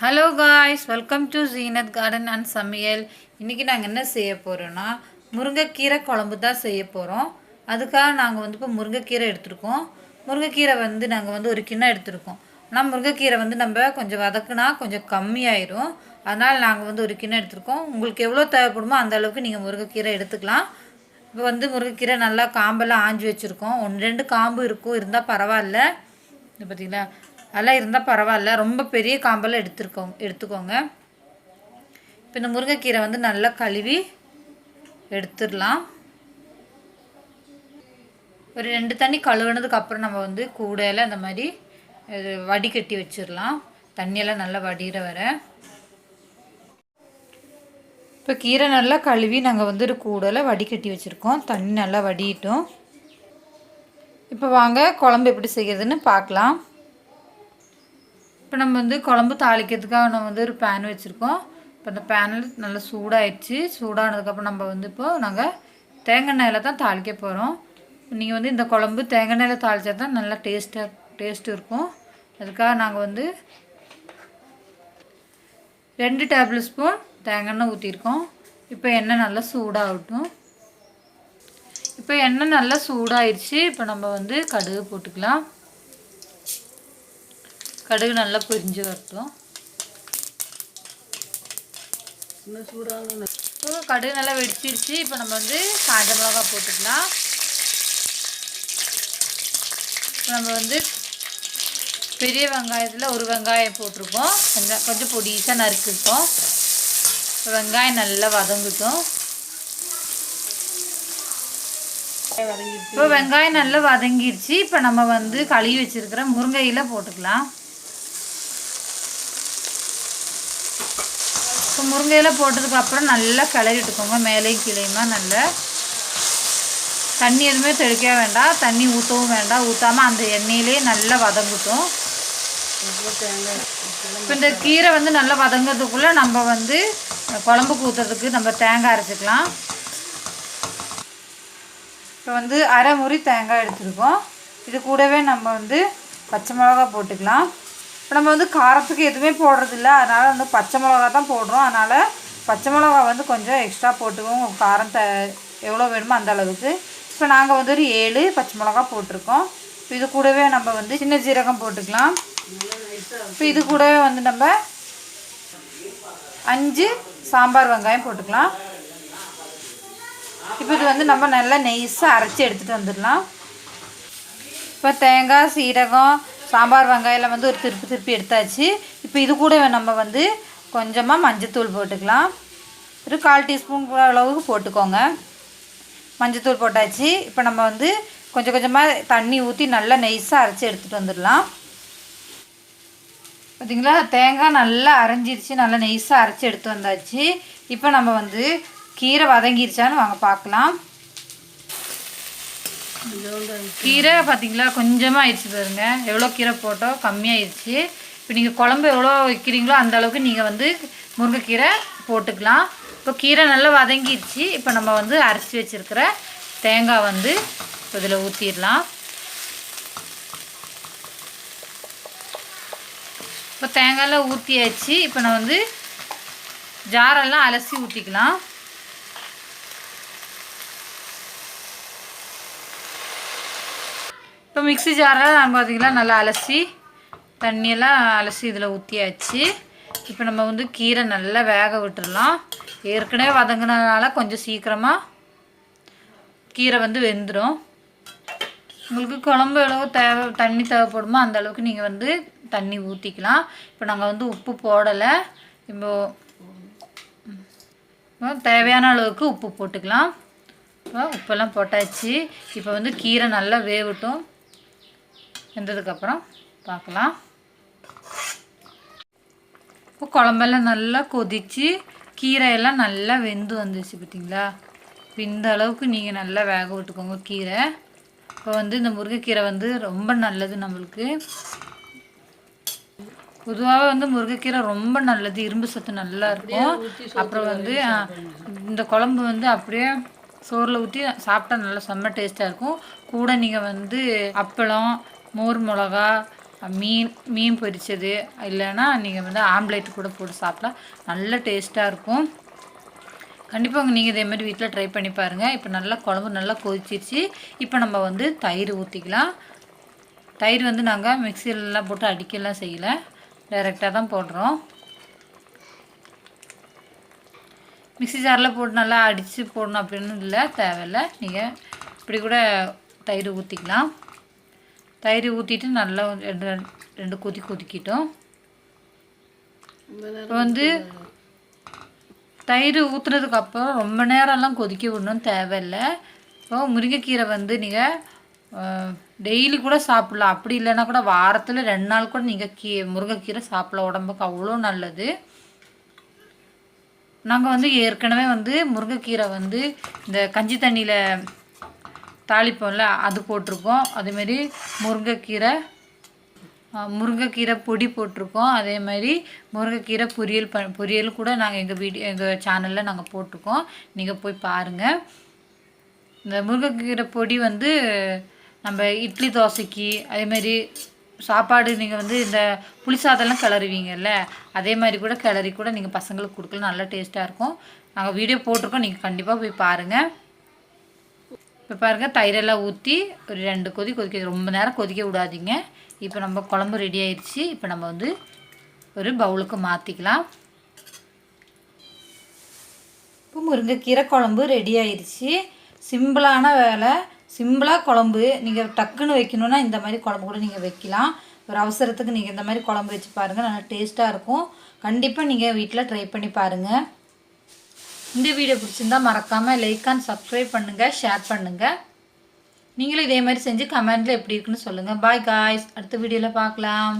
Hello guys welcome to Zeenat garden and சமையல் இன்றைக்கி நாங்கள் என்ன செய்ய போகிறோன்னா முருங்கைக்கீரை குழம்பு தான் செய்ய போகிறோம் அதுக்காக நாங்கள் வந்து இப்போ முருங்கைக்கீரை எடுத்துருக்கோம். முருங்கைக்கீரை வந்து நாங்கள் வந்து ஒரு கிண்ணம் எடுத்துருக்கோம். ஆனால் முருங்கைக்கீரை வந்து நம்ம கொஞ்சம் வதக்குனா கொஞ்சம் கம்மியாயிரும். அதனால் நாங்கள் வந்து ஒரு கிண்ணம் எடுத்துருக்கோம். உங்களுக்கு எவ்வளோ தேவைப்படுமோ அந்த அளவுக்கு நீங்கள் முருங்கைக்கீரை எடுத்துக்கலாம். இப்போ வந்து முருங்கைக்கீரை நல்லா காம்பெல்லாம் ஆஞ்சி வச்சுருக்கோம். ஒன்று ரெண்டு காம்பு இருக்கும். இருந்தால் பரவாயில்ல. இது பார்த்தீங்களா அதெல்லாம் இருந்தால் பரவாயில்ல. ரொம்ப பெரிய காம்பெல்லாம் எடுத்துருக்கோங்க எடுத்துக்கோங்க. இப்போ இந்த முருங்கைக்கீரை வந்து நல்லா கழுவி எடுத்துடலாம். ஒரு ரெண்டு தண்ணி கழுவுனதுக்கு அப்புறம் நம்ம வந்து கூடையில் அந்த மாதிரி இது வடிகட்டி வச்சிடலாம். தண்ணியெல்லாம் நல்லா வடிகிற வர. இப்போ கீரை நல்லா கழுவி நாங்கள் வந்து ஒரு கூடையில் வடிகட்டி வச்சுருக்கோம். தண்ணி நல்லா வடிட்டோம் இப்போ வாங்க குழம்பு எப்படி செய்கிறதுன்னு பார்க்கலாம். இப்போ நம்ம வந்து குழம்பு தாளிக்கிறதுக்காக நம்ம வந்து ஒரு பேன் வச்சுருக்கோம். இப்போ அந்த பேனில் நல்லா சூடாயிடுச்சு. சூடானதுக்கப்புறம் நம்ம வந்து இப்போது நாங்கள் தேங்காய் எண்ணெயில் தான் தாளிக்க போகிறோம் நீங்கள் வந்து இந்த குழம்பு தேங்காய் எண்ணெயில் தாளித்தா தான் நல்லா டேஸ்ட்டாக டேஸ்ட் இருக்கும். அதுக்காக நாங்கள் வந்து ரெண்டு டேபிள் ஸ்பூன் தேங்காய் எண்ணெய் ஊற்றிருக்கோம் இப்போ எண்ணெய் நல்லா சூடாகட்டும். இப்போ எண்ணெய் நல்லா சூடாயிடுச்சு. இப்போ நம்ம வந்து கடுகு போட்டுக்கலாம். கடுகு நல்லா பொரிஞ்சு வரட்டும். இப்போ கடுகு நல்லா வெடிச்சிருச்சு. இப்போ நம்ம வந்து காஞ்ச மிளகா போட்டுக்கலாம். இப்போ நம்ம வந்து பெரிய வெங்காயத்தில் ஒரு வெங்காயம் போட்டிருக்கோம். கொஞ்சம் கொஞ்சம் பொடிசாக நறுக்கிருக்கோம். வெங்காயம் நல்லா வதங்கட்டும். இப்போ வெங்காயம் நல்லா வதங்கிருச்சு. இப்போ நம்ம வந்து கழுவி வச்சிருக்கிற முருங்கையில போட்டுக்கலாம். இப்போ முருங்கையில போட்டதுக்கு அப்புறம் நல்லா கிளறி விட்டுக்கோங்க மேலேயும் கீழேயுமா நல்லா. தண்ணி எதுவுமே தெளிக்க வேண்டாம் தண்ணி ஊற்றவும் வேண்டாம். ஊற்றாமல் அந்த எண்ணெயிலே நல்லா வதங்கட்டும். இப்போ இந்த கீரை வந்து நல்லா வதங்கிறதுக்குள்ளே நம்ம வந்து குழம்புக்கு ஊற்றுறதுக்கு நம்ம தேங்காய் அரைச்சிக்கலாம். இப்போ வந்து அரை முறி தேங்காய் எடுத்துருக்கோம். இது கூடவே நம்ம வந்து பச்சை மிளகா போட்டுக்கலாம். இப்போ நம்ம வந்து காரத்துக்கு எதுவுமே போடுறதில்ல. அதனால் வந்து பச்சை மிளகா தான் போடுறோம். அதனால் பச்சை மிளகா வந்து கொஞ்சம் எக்ஸ்ட்ரா போட்டுக்கோங்க காரம் த எவ்வளோ வேணுமோ அந்த அளவுக்கு. இப்போ நாங்கள் வந்து ஒரு ஏழு பச்சை மிளகா போட்டிருக்கோம். இது கூடவே நம்ம வந்து சின்ன ஜீரகம் போட்டுக்கலாம். இப்போ இது கூடவே வந்து நம்ம அஞ்சு சாம்பார் வெங்காயம் போட்டுக்கலாம். இப்போ இது வந்து நம்ம நல்லா நெய்ஸாக அரைச்சி எடுத்துகிட்டு வந்துடலாம். இப்போ தேங்காய் சீரகம் சாம்பார் வெங்காயம் வந்து ஒரு திருப்பி திருப்பி எடுத்தாச்சு. இப்போ இது கூட நம்ம வந்து கொஞ்சமாக மஞ்சத்தூள் போட்டுக்கலாம். ஒரு கால் டீஸ்பூன் அளவுக்கு போட்டுக்கோங்க. மஞ்சத்தூள் போட்டாச்சு. இப்போ நம்ம வந்து கொஞ்சம் கொஞ்சமாக தண்ணி ஊற்றி நல்லா நெய்ஸாக அரைச்சி எடுத்துகிட்டு வந்துடலாம். பார்த்திங்களா? தேங்காய் நல்லா அரைஞ்சிருச்சு. நல்லா நெய்ஸாக அரைச்சி எடுத்து வந்தாச்சு. இப்போ நம்ம வந்து கீரை வதங்கிருச்சான்னு வாங்க பார்க்கலாம். கீரை பார்த்தீங்களா கொஞ்சமாக ஆயிடுச்சு பாருங்க. எவ்வளோ கீரை போட்டோம்? கம்மியாயிடுச்சு இப்போ நீங்கள் குழம்பு எவ்வளோ வைக்கிறீங்களோ அந்த அளவுக்கு நீங்கள் வந்து முருங்கைக்கீரை போட்டுக்கலாம். இப்போ கீரை நல்லா வதங்கிடுச்சு இப்போ நம்ம வந்து அரைச்சி வச்சுருக்கிற தேங்காய் வந்து இதில் ஊற்றிடலாம் இப்போ தேங்காயெல்லாம் ஊற்றியாச்சு இப்போ நான் வந்து ஜாரெல்லாம் அலசி ஊற்றிக்கலாம் இப்போ மிக்ஸி ஜாரில் நான் பார்த்தீங்கன்னா நல்லா அலசி தண்ணியெல்லாம் அலசி இதில் ஊற்றியாச்சு இப்போ நம்ம வந்து கீரை நல்லா வேக விட்டுடலாம் ஏற்கனவே வதங்கினதுனால கொஞ்சம் சீக்கிரமாக கீரை வந்து வெந்துடும் உங்களுக்கு குழம்பு எவ்வளோ தேவை தண்ணி தேவைப்படுமோ அந்த அளவுக்கு நீங்கள் வந்து தண்ணி ஊற்றிக்கலாம் இப்போ நாங்கள் வந்து உப்பு போடலை. இப்போ இப்போ தேவையான அளவுக்கு உப்பு போட்டுக்கலாம். இப்போ உப்பெல்லாம் போட்டாச்சு. இப்போ வந்து கீரை நல்லா வேகட்டும். வெந்ததுக்கப்புறம் பார்க்கலாம். இப்போ குழம்பெல்லாம் நல்லா கொதித்து கீரையெல்லாம் நல்லா வெந்து வந்துச்சு பார்த்தீங்களா? இப்போ இந்த அளவுக்கு நீங்கள் நல்லா வேக விட்டுக்கோங்க கீரை. இப்போ வந்து இந்த முருங்கைக்கீரை வந்து ரொம்ப நல்லது நம்மளுக்கு. பொதுவாகவே வந்து முருங்கைக்கீரை ரொம்ப நல்லது. இரும்பு சத்து நல்லா இருக்கும். அப்புறம் வந்து இந்த குழம்பு வந்து அப்படியே சோறில் ஊற்றி சாப்பிட்டா நல்லா செம்ம டேஸ்ட்டாக இருக்கும். கூட நீங்கள் வந்து அப்பளம் மோர் மிளகா மீன் மீன் பொரிச்சது இல்லைன்னா நீங்கள் வந்து ஆம்லேட் கூட போட்டு சாப்பிடலாம். நல்ல டேஸ்ட்டாக இருக்கும். கண்டிப்பாக நீங்கள் இதே மாதிரி வீட்டில் ட்ரை பண்ணி பாருங்கள் இப்போ நல்லா குழம்பு நல்லா கொதிச்சிருச்சு. இப்போ நம்ம வந்து தயிர் ஊற்றிக்கலாம் தயிர் வந்து நாங்கள் மிக்சிலலாம் போட்டு அடிக்கலாம் செய்யலை. டைரெக்டாக தான் போடுறோம். மிக்சி ஜாரில் போட்டு நல்லா அடித்து போடணும் அப்படின்னு இல்லை தேவையில்லை. நீங்கள் இப்படி கூட தயிர் ஊற்றிக்கலாம் தயிர் ஊற்றிட்டு நல்லா ரெண்டு ரெண்டு கொதி கொதிக்கிட்டோம். இப்போ வந்து தயிர் ஊற்றுனதுக்கு அப்புறம் ரொம்ப நேரம்லாம் கொதிக்க விடணும் தேவையில்லை. இப்போ முருங்கைக்கீரை வந்து நீங்கள் டெய்லி கூட சாப்பிட்லாம். அப்படி இல்லைன்னா கூட வாரத்தில் ரெண்டு நாள் கூட நீங்கள் கீ முருங்கைக்கீரை சாப்பிடலாம். உடம்புக்கு அவ்வளோ நல்லது. நாங்கள் வந்து ஏற்கனவே வந்து முருங்கைக்கீரை வந்து இந்த கஞ்சி தண்ணியில் தாளிப்போம்ல அது போட்டிருக்கோம். அதேமாரி முருங்கைக்கீரை முருங்கைக்கீரை பொடி போட்டிருக்கோம். அதே மாதிரி முருங்கைக்கீரை பொரியல் ப பொரியல் கூட நாங்கள் எங்கள் வீடியோ எங்கள் சேனலில் நாங்கள் போட்டிருக்கோம். நீங்கள் போய் பாருங்கள் இந்த முருங்கைக்கீரை பொடி வந்து நம்ம இட்லி தோசைக்கு அதேமாரி சாப்பாடு நீங்கள் வந்து இந்த புளி சாதம்லாம் கிளறுவீங்கல்ல அதே மாதிரி கூட கிளறி கூட நீங்கள் பசங்களுக்கு கொடுக்கலாம். நல்லா டேஸ்ட்டாக இருக்கும். நாங்கள் வீடியோ போட்டிருக்கோம். நீங்கள் கண்டிப்பாக போய் பாருங்கள் இப்போ பாருங்கள் தயிரெல்லாம் ஊற்றி ஒரு ரெண்டு கொதி கொதிக்க ரொம்ப நேரம் கொதிக்க விடாதீங்க. இப்போ நம்ம குழம்பு ரெடி ஆயிடுச்சு. இப்போ நம்ம வந்து ஒரு பவுலுக்கு மாற்றிக்கலாம் இப்போ முருங்கைக்கீரை குழம்பு ரெடி ஆயிடுச்சு. சிம்பிளான வேலை. சிம்பிளாக குழம்பு. நீங்கள் டக்குன்னு வைக்கணுன்னா இந்த மாதிரி குழம்பு கூட நீங்கள் வைக்கலாம். ஒரு அவசரத்துக்கு நீங்கள் இந்த மாதிரி குழம்பு வச்சு பாருங்கள் நல்லா டேஸ்ட்டாக இருக்கும். கண்டிப்பாக நீங்கள் வீட்டில் ட்ரை பண்ணி பாருங்கள் இந்த வீடியோ பிடிச்சிருந்தா மறக்காமல் லைக் அண்ட் சப்ஸ்கிரைப் பண்ணுங்கள் ஷேர் பண்ணுங்கள் நீங்களும் இதே மாதிரி செஞ்சு கமெண்ட்டில் எப்படி இருக்குன்னு சொல்லுங்கள் பாய் காய்ஸ் அடுத்த வீடியோவில் பார்க்கலாம்.